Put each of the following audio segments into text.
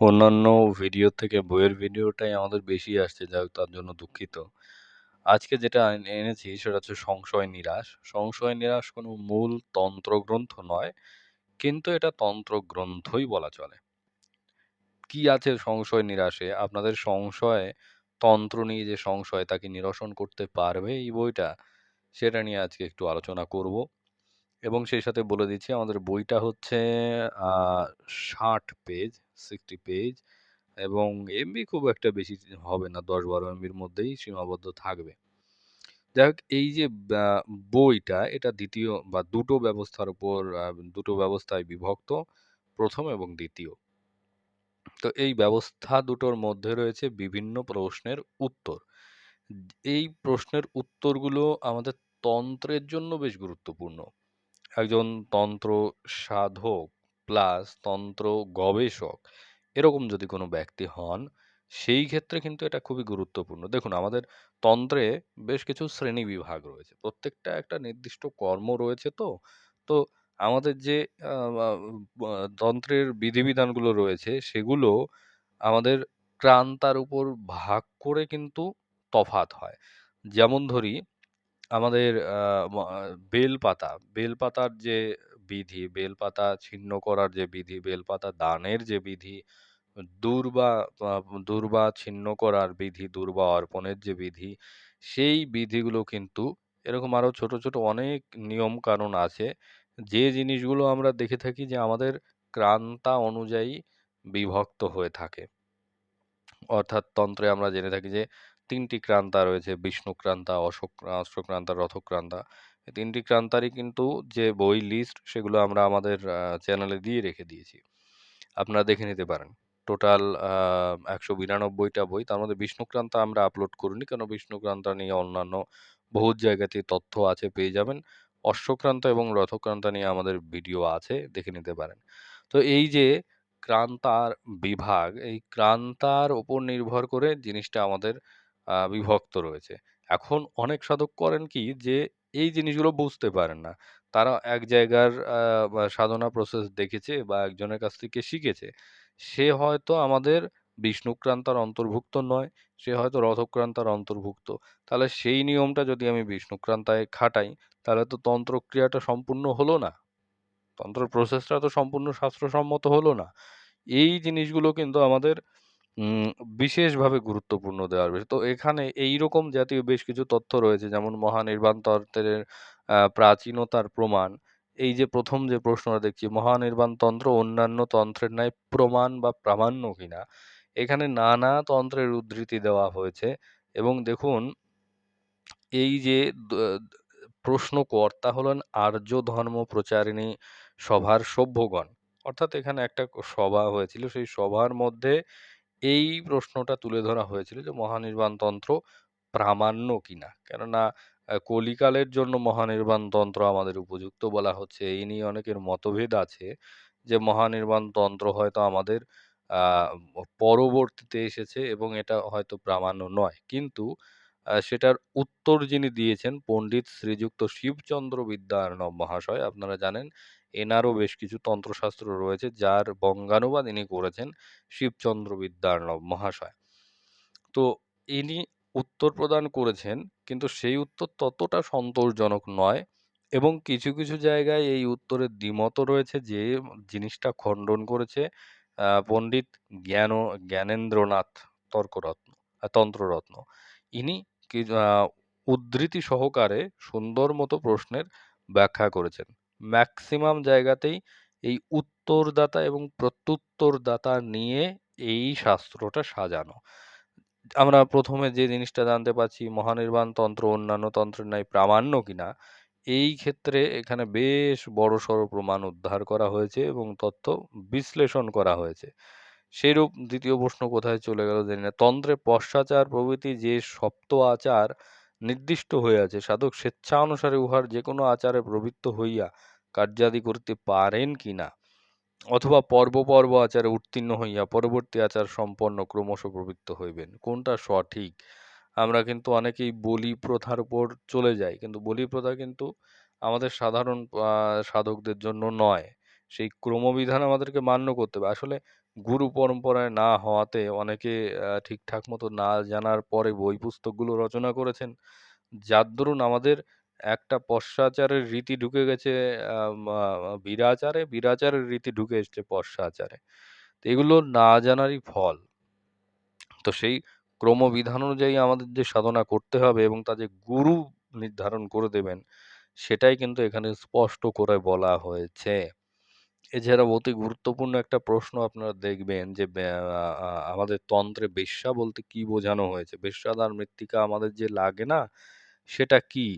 অন্যান্য ভিডিও থেকে বইয়ের ভিডিওটাই আমাদের বেশি আসছে, যাই তার জন্য দুঃখিত। আজকে যেটা এনে এনেছি সেটা হচ্ছে সংশয় নিরাশ। সংশয় নিরাশ কোনো মূল তন্ত্রগ্রন্থ নয়, কিন্তু এটা তন্ত্রগ্রন্থই বলা চলে। কি আছে সংশয় নিরাশে? আপনাদের সংশয়, তন্ত্র নিয়ে যে সংশয় তাকে নিরসন করতে পারবে এই বইটা? সেটা নিয়ে আজকে একটু আলোচনা করব। এবং সেই সাথে বলে দিচ্ছি আমাদের বইটা হচ্ছে ষাট পেজ, 60 পেজ এবং এমবি খুব একটা বেশি হবে না দশ বারো এমবির মধ্যেই সীমাবদ্ধ থাকবে। যাই হোক এই যে বইটা এটা দ্বিতীয় বা দুটো ব্যবস্থার উপর দুটো ব্যবস্থায় বিভক্ত। প্রথম এবং দ্বিতীয় তো এই ব্যবস্থা দুটোর মধ্যে রয়েছে বিভিন্ন প্রশ্নের উত্তর। এই প্রশ্নের উত্তরগুলো আমাদের তন্ত্রের জন্য বেশ গুরুত্বপূর্ণ। একজন তন্ত্র সাধক প্লাস তন্ত্র গবেষক এরকম যদি কোনো ব্যক্তি হন, সেই ক্ষেত্রে কিন্তু এটা খুবই গুরুত্বপূর্ণ। দেখুন আমাদের তন্ত্রে বেশ কিছু শ্রেণীবিভাগ রয়েছে। প্রত্যেকটা একটা নির্দিষ্ট কর্ম রয়েছে তো। তো আমাদের যে তন্ত্রের বিধিবিধানগুলো রয়েছে সেগুলো আমাদের ক্রান্তার উপর ভাগ করে কিন্তু তফাৎ হয়। যেমন ধরি আমাদের বেলপাতা, বেলপাতার যে বিধি, বেলপাতা ছিন্ন করার যে বিধি, বেলপাতা দানের যে বিধি, দূর্বা দূর্বা ছিন্ন করার বিধি, দূর্বা অর্পণের যে বিধি, সেই বিধিগুলো কিন্তু এরকম আরও ছোট, ছোট অনেক নিয়ম কানুন আছে। যে জিনিসগুলো আমরা দেখে থাকি যে আমাদের ক্রান্তা অনুযায়ী বিভক্ত হয়ে থাকে। অর্থাৎ তন্ত্রে আমরা জেনে থাকি যে ৩ টি ক্রান্তা রয়েছে বিষ্ণুক্রান্তা, অশোক অশ্বক্রান্তা, রথক্রান্তা। এই ৩ টি ক্রান্তারই কিন্তু যে বই লিস্ট সেগুলো আমরা আমাদের চ্যানেলে দিয়ে রেখে দিয়েছি। আপনারা দেখে নিতে পারেন। টোটাল একশো বিরানব্বইটা বই। তার মধ্যে বিষ্ণুক্রান্তা আমরা আপলোড করিনি। কেন বিষ্ণুক্রান্তা নিয়ে অন্যান্য বহুত জায়গাতে তথ্য আছে পেয়ে যাবেন। অশ্বক্রান্ত এবং রথক্রান্তা নিয়ে আমাদের ভিডিও আছে, দেখে নিতে পারেন। তো এই যে ক্রান্তার বিভাগ, এই ক্রান্তার উপর নির্ভর করে জিনিসটা আমাদের বিভক্ত রয়েছে। এখন অনেক সাধক করেন কি যে এই জিনিসগুলো বুঝতে পারেন না। তারা এক জায়গার সাধনা প্রসেস দেখেছে বা একজনের কাছ থেকে শিখেছে। সে হয়তো আমাদের বিষ্ণুক্রান্তার অন্তর্ভুক্ত নয়, সে হয়তো রথক্রান্তার অন্তর্ভুক্ত। তাহলে সেই নিয়মটা যদি আমি বিষ্ণুক্রান্তায় খাটাই, তাহলে তো তন্ত্রক্রিয়াটা সম্পূর্ণ হলো না। তন্ত্র প্রসেসটা তো সম্পূর্ণ শাস্ত্রসম্মত হলো না। এই জিনিসগুলো কিন্তু আমাদের বিশেষভাবে গুরুত্বপূর্ণ দেওয়ার বিষয়। তো এখানে এইরকম জাতীয় বেশ কিছু তথ্য রয়েছে, যেমন মহানির্বাণ তন্ত্রের প্রাচীনতার প্রমাণ। এই যে ১ম যে প্রশ্নটা দেখছি মহানির্বাণ তন্ত্র অন্যান্য তন্ত্রের ন্যায় প্রমাণ বা প্রামাণ্য কিনা? এখানে নানা তন্ত্রের উদ্ধৃতি দেওয়া হয়েছে এবং দেখুন, এই যে দ, প্রশ্নকর্তা হলেন আর্য ধর্ম প্রচারিণী সভার সভ্যগণ। অর্থাৎ এখানে একটা সভা হয়েছিল। সেই সভার মধ্যে এই প্রশ্নটা তুলে ধরা হয়েছিল যে মহানির্বাণ তন্ত্র প্রামাণ্য কিনা? কেননা কলিকালের জন্য মহানির্বাণ তন্ত্র আমাদের উপযুক্ত বলা হচ্ছে। এই নিয়ে অনেকের মতভেদ আছে যে মহানির্বাণ তন্ত্র হয়তো আমাদের পরবর্তীতে এসেছে এবং এটা হয়তো প্রামাণ্য নয়। কিন্তু সেটার উত্তর যিনি দিয়েছেন, পণ্ডিত শ্রীযুক্ত শিবচন্দ্র বিদ্যার্ণব মহাশয়। আপনারা জানেন এনারও বেশ কিছু তন্ত্রশাস্ত্র রয়েছে যার বঙ্গানুবাদ ইনি করেছেন শিবচন্দ্র বিদ্যার্ণব মহাশয়। তো ইনি উত্তর প্রদান করেছেন কিন্তু সেই উত্তর ততটা সন্তোষজনক নয় এবং কিছু, কিছু জায়গায় এই উত্তরের দ্বিমত রয়েছে যে জিনিসটা খণ্ডন করেছে পণ্ডিত জ্ঞান জ্ঞানেন্দ্রনাথ তর্করত্ন তন্ত্ররত্ন। ইনি উদ্ধৃতি সহকারে সুন্দর মতো প্রশ্নের ব্যাখ্যা করেছেন। ম্যাক্সিমাম জায়গাতেই এই উত্তরদাতা এবং প্রত্যুত্তরদাতা নিয়ে এই শাস্ত্রটা সাজানো। আমরা প্রথমে যে জিনিসটা জানতে পারছি, মহানির্বাণ তন্ত্র, অন্যান্য তন্ত্রের ন্যায় প্রামাণ্য কিনা? এই ক্ষেত্রে এখানে বেশ বড়সড় প্রমাণ উদ্ধার করা হয়েছে এবং তথ্য বিশ্লেষণ করা হয়েছে। সেইরূপ দ্বিতীয় প্রশ্ন কোথায় চলে গেল জানি না। তন্ত্রে পশ্চাচার প্রভৃতি যে সপ্ত আচার নির্দিষ্ট হয়ে আছে, সাধক স্বেচ্ছা অনুসারে উহার যে কোনো আচারে প্রবৃত্ত হইয়া কার্যাদি করতে পারেন কিনা? অথবা পর্ব, পর্ব আচারে উত্তীর্ণ হইয়া পরবর্তী আচার সম্পন্ন ক্রমশ প্রবৃত্ত হইবেন। কোনটা সঠিক? আমরা কিন্তু অনেকেই বলি প্রথার উপর চলে যাই। কিন্তু বলি প্রথা কিন্তু আমাদের সাধারণ সাধকদের জন্য নয়। সেই ক্রমবিধান আমাদেরকে মান্য করতে হবে। আসলে গুরু পরম্পরায় না হওয়াতে অনেকে ঠিকঠাক মতো না জানার পরে বই পুস্তকগুলো রচনা করেছেন। যার দরুন আমাদের একটা পশ্চাচারের রীতি ঢুকে গেছে বীরাচারে, বীরাচারের রীতি ঢুকে এসছে পশ্চাচারে। তো এগুলো না জানারই ফল। তো সেই ক্রমবিধান অনুযায়ী আমাদের যে সাধনা করতে হবে এবং তা যে গুরু নির্ধারণ করে দেবেন, সেটাই কিন্তু এখানে স্পষ্ট করে বলা হয়েছে। এছাড়াও অতি গুরুত্বপূর্ণ একটা প্রশ্ন আপনারা দেখবেন যে আমাদের তন্ত্রে বেশ্যা বলতে কি বোঝানো হয়েছে? বেশ্যাদার মৃত্তিকা আমাদের যে লাগে না, সেটা কি?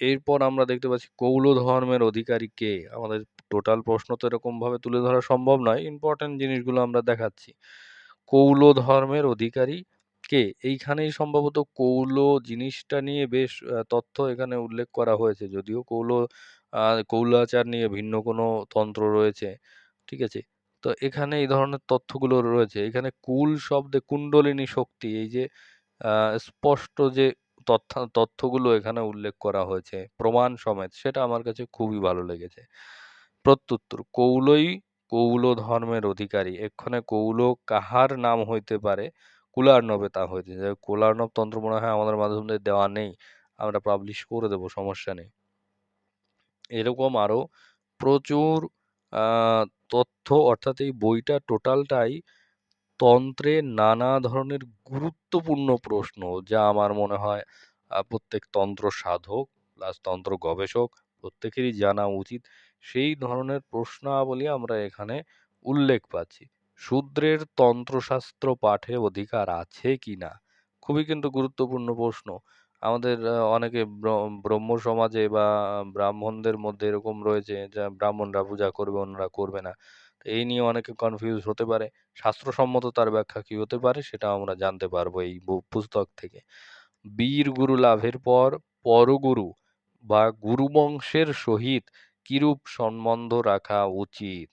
এরপর আমরা দেখতে পাচ্ছি কৌল ধর্মের অধিকারী কে? আমাদের টোটাল প্রশ্ন তো এরকমভাবে তুলে ধরা সম্ভব নয়। ইম্পোর্টেন্ট জিনিসগুলো আমরা দেখাচ্ছি। কৌল ধর্মের অধিকারী কে? এইখানেই সম্ভবত কৌল জিনিসটা নিয়ে বেশ তথ্য এখানে উল্লেখ করা হয়েছে। যদিও কৌল কৌলাচার নিয়ে ভিন্ন কোনো তন্ত্র রয়েছে। ঠিক আছে? তো এখানে এই ধরনের তথ্যগুলো রয়েছে। এখানে কুল শব্দে কুণ্ডলিনী শক্তি, এই যে স্পষ্ট যে তথ্য, তথ্যগুলো এখানে উল্লেখ করা হয়েছে, প্রমাণ সমেত, সেটা আমার কাছে খুবই ভালো লেগেছে। প্রত্যুত্তর, কৌলই কৌল ধর্মের অধিকারী। এক্ষণে কৌল কাহার নাম হইতে পারে? কুলার্ণবে তা হইতে যে কুলার্ণব তন্ত্র মনে হয় আমাদের মাধ্যমে দেওয়া নেই। আমরা পাবলিশ করে দেব, সমস্যা নেই। এরকম আরও প্রচুর তথ্য, অর্থাৎ এই বইটা টোটালটাই তন্ত্রের নানা ধরনের গুরুত্বপূর্ণ প্রশ্ন যা আমার মনে হয় প্রত্যেক তন্ত্র সাধক প্লাস তন্ত্র গবেষক প্রত্যেকেরই জানা উচিত। সেই ধরনের প্রশ্নাবলী আমরা এখানে উল্লেখ পাচ্ছি। শূদ্রের তন্ত্রশাস্ত্র পাঠে অধিকার আছে কি না খুবই কিন্তু গুরুত্বপূর্ণ প্রশ্ন। আমাদের অনেকে ব্র ব্রহ্ম সমাজে বা ব্রাহ্মণদের মধ্যে এরকম রয়েছে যে ব্রাহ্মণরা পূজা করবে, অন্যরা করবে না। এই নিয়ে অনেকে কনফিউজ হতে পারে। শাস্ত্রসম্মত তার ব্যাখ্যা কি হতে পারে সেটা আমরা জানতে পারব এই পুস্তক থেকে। বীর গুরু লাভের পর পরগুরু বা গুরুবংশের সহিত কিরূপ সম্বন্ধ রাখা উচিত?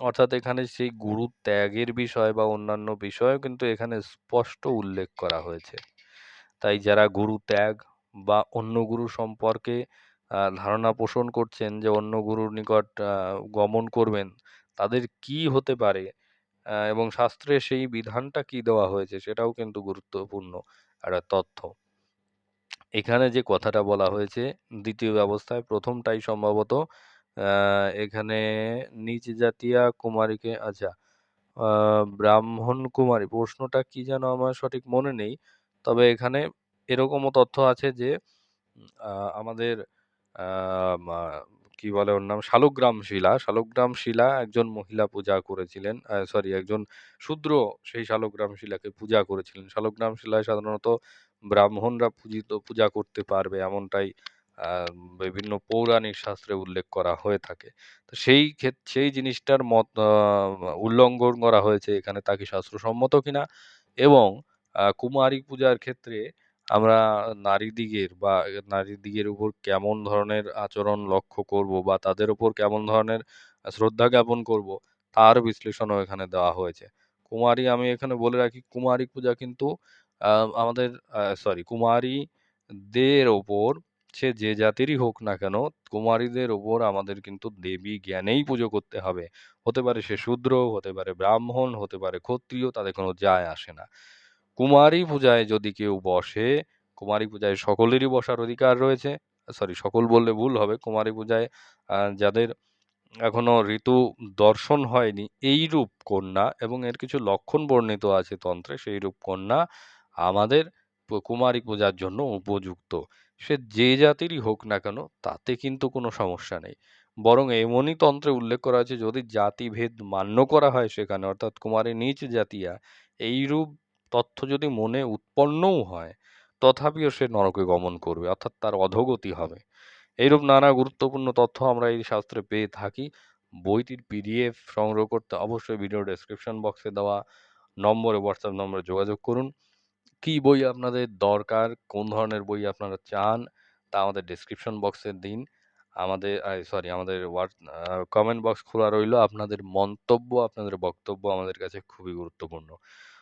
অর্থাৎ এখানে সেই গুরু ত্যাগের বিষয় বা অন্যান্য বিষয়ও কিন্তু এখানে স্পষ্ট উল্লেখ করা হয়েছে। তাই যারা গুরু ত্যাগ বা অন্য গুরু সম্পর্কে ধারণা পোষণ করছেন যে অন্য গুরুর নিকট গমন করবেন, তাদের কি হতে পারে? এবং শাস্ত্রে সেই বিধানটা কি দেওয়া হয়েছে সেটাও কিন্তু গুরুত্বপূর্ণ একটা তথ্য। এখানে যে কথাটা বলা হয়েছে, দ্বিতীয় ব্যবস্থায় প্রথমটাই সম্ভবত এখানে নিচ জাতীয়া কুমারীকে আচ্ছা ব্রাহ্মণ কুমারী, প্রশ্নটা কি যেন আমার সঠিক মনে নেই। তবে এখানে এরকমও তথ্য আছে যে আমাদের কি বলে ওর নাম? শালগ্রাম শিলা, শালগ্রাম শিলা একজন মহিলা পূজা করেছিলেন। সরি একজন শূদ্র সেই শালগ্রাম শিলাকে পূজা করেছিলেন। শালগ্রাম শিলায় সাধারণত ব্রাহ্মণরা পূজিত পূজা করতে পারবে এমনটাই বিভিন্ন পৌরাণিক শাস্ত্রে উল্লেখ করা হয়ে থাকে। তো সেই ক্ষেত সেই জিনিসটার মত উল্লঙ্ঘন করা হয়েছে এখানে তা কি শাস্ত্রসম্মত কিনা? এবং কুমারী পূজার ক্ষেত্রে আমরা নারীদিগের বা নারীদিগের উপর কেমন ধরনের আচরণ লক্ষ্য করব বা তাদের উপর কেমন ধরনের শ্রদ্ধা জ্ঞাপন করব তার বিশ্লেষণও এখানে দেওয়া হয়েছে। কুমারী আমি এখানে বলে রাখি কুমারী পূজা কিন্তু আমাদের সরি কুমারীদের ওপর সে যে জাতিরই হোক না কেন, কুমারীদের ওপর আমাদের কিন্তু দেবী জ্ঞানেই পুজো করতে হবে। হতে পারে সে শূদ্র, হতে পারে ব্রাহ্মণ, হতে পারে ক্ষত্রিয় তাদের কোনো যায় আসে না। কুমারী পূজায় যদি কেউ বসে, কুমারী পূজায় সকলেরই বসার অধিকার রয়েছে। সরি সকল বললে ভুল হবে। কুমারী পূজায় যাদের এখনও ঋতু দর্শন হয়নি এইরূপ কন্যা এবং এর কিছু লক্ষণ বর্ণিত আছে তন্ত্রে সেইরূপ কন্যা আমাদের কুমারী পূজার জন্য উপযুক্ত। সে যে জাতিরই হোক না কেন তাতে কিন্তু কোনো সমস্যা নেই। বরং এমনই তন্ত্রে উল্লেখ করা আছে যদি জাতিভেদ মান্য করা হয় সেখানে অর্থাৎ কুমারী নীচ জাতীয়া এইরূপ তথ্য যদি মনে উৎপন্নও হয় তথাপিও সে নরকে গমন করবে অর্থাৎ তার অধোগতি হবে। এইরূপ নানা গুরুত্বপূর্ণ তথ্য আমরা এই শাস্ত্রে পেয়ে থাকি। বইটির পিডিএফ সংগ্রহ করতে অবশ্যই ভিডিও ডেসক্রিপশন বক্সে দেওয়া নম্বরে হোয়াটসঅ্যাপ নম্বরে যোগাযোগ করুন। কি বই আপনাদের দরকার, কোন ধরনের বই আপনারা চান তা আমাদের ডেসক্রিপশন বক্সে দিন। আমাদের সরি আমাদের হোয়াট কমেন্ট বক্স খোলা রইল। আপনাদের মন্তব্য, আপনাদের বক্তব্য আমাদের কাছে খুবই গুরুত্বপূর্ণ।